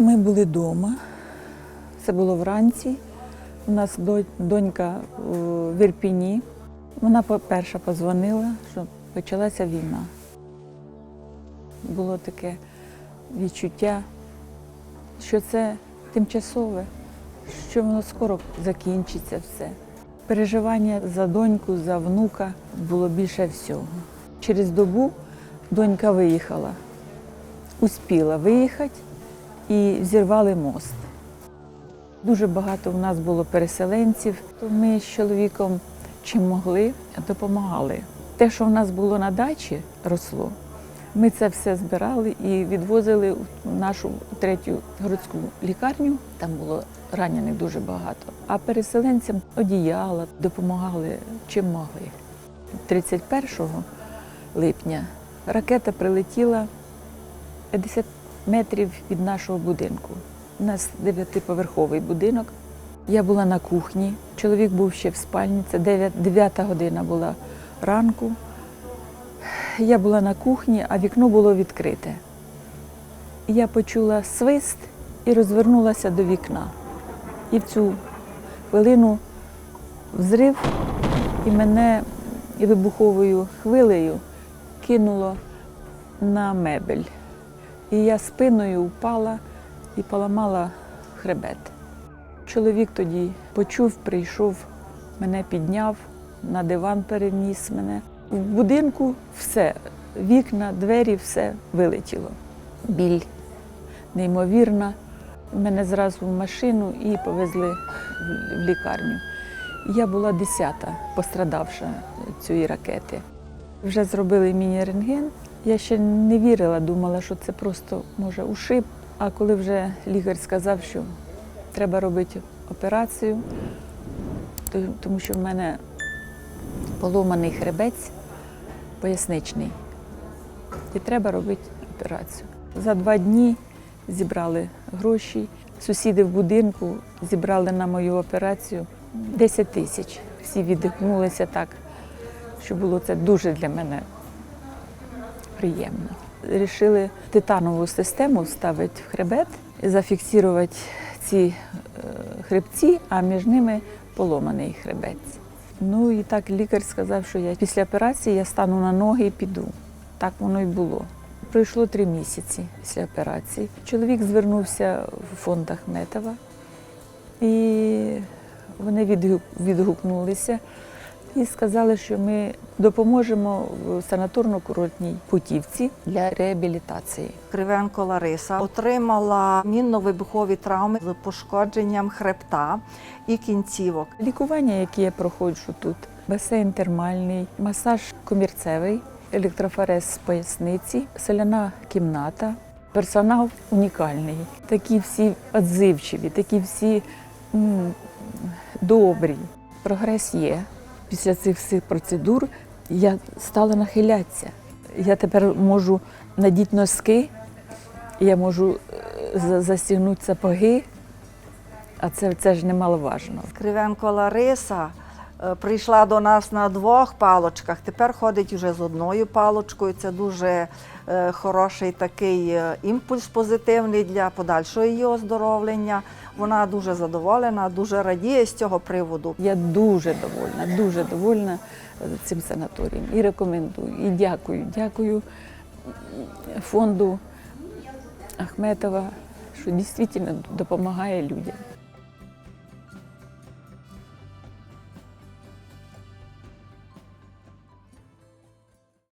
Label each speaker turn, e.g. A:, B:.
A: Ми були вдома. Це було вранці. У нас донька в Ірпіні. Вона перша позвонила, що почалася війна. Було таке відчуття, що це тимчасове, що воно скоро закінчиться все. Переживання за доньку, за внука було більше всього. Через добу донька виїхала, успіла виїхати і зірвали мост. Дуже багато в нас було переселенців, то ми з чоловіком чим могли, допомагали. Те, що в нас було на дачі, росло. Ми це все збирали і відвозили в нашу третю городську лікарню. Там було ранених дуже багато. А переселенцям одіяла допомагали чим могли. 31 липня ракета прилетіла 50 метрів від нашого будинку. У нас дев'ятиповерховий будинок. Я була на кухні, чоловік був ще в спальні, це 9 година була ранку. Я була на кухні, а вікно було відкрите. Я почула свист і розвернулася до вікна. І в цю хвилину взрив, і мене вибуховою хвилею кинуло на мебель. І я спиною впала і поламала хребет. Чоловік тоді почув, прийшов, мене підняв, на диван переніс мене. В будинку все, вікна, двері, все вилетіло. Біль неймовірна. Мене зразу в машину і повезли в- лікарню. Я була десята пострадавша цієї ракети. Вже зробили мені рентген. Я ще не вірила, думала, що це просто може ушиб. А коли вже лікар сказав, що треба робити операцію, то- тому що в мене поломаний хребець поясничний. І треба робити операцію. За два дні зібрали гроші. Сусіди в будинку зібрали на мою операцію 10 тисяч. Всі відгукнулися так, що було це дуже для мене приємно. Рішили титанову систему вставити в хребет, зафіксувати ці е, хребці, а між ними поломаний хребець. Ну і так лікар сказав, що я після операції я стану на ноги і піду. Так воно й було. Пройшло три місяці після операції. Чоловік звернувся в фонд Ахметова, і вони відгук- відгукнулися і сказали, що ми допоможемо в санаторно-курортній путівці для реабілітації.
B: Кривенко Лариса отримала мінно-вибухові травми з пошкодженням хребта і кінцівок.
A: Лікування, яке я проходжу тут, басейн термальний, масаж комірцевий, електрофорез з поясниці, соляна кімната. Персонал унікальний. Такі всі відзивчиві, такі всі м, добрі. Прогрес є. Після цих всіх процедур я стала нахилятися. Я тепер можу надіти носки, я можу е, застігнути сапоги, а це, це ж немаловажно.
B: Кривенко Лариса прийшла до нас на двох палочках. Тепер ходить уже з одною палочкою. Це дуже е, хороший такий е, імпульс позитивний для подальшого її оздоровлення. Вона дуже задоволена, дуже радіє з цього приводу.
A: Я дуже довольна, дуже довольна е, цим санаторієм і рекомендую. І дякую. Дякую фонду Ахметова, що дійсно допомагає людям.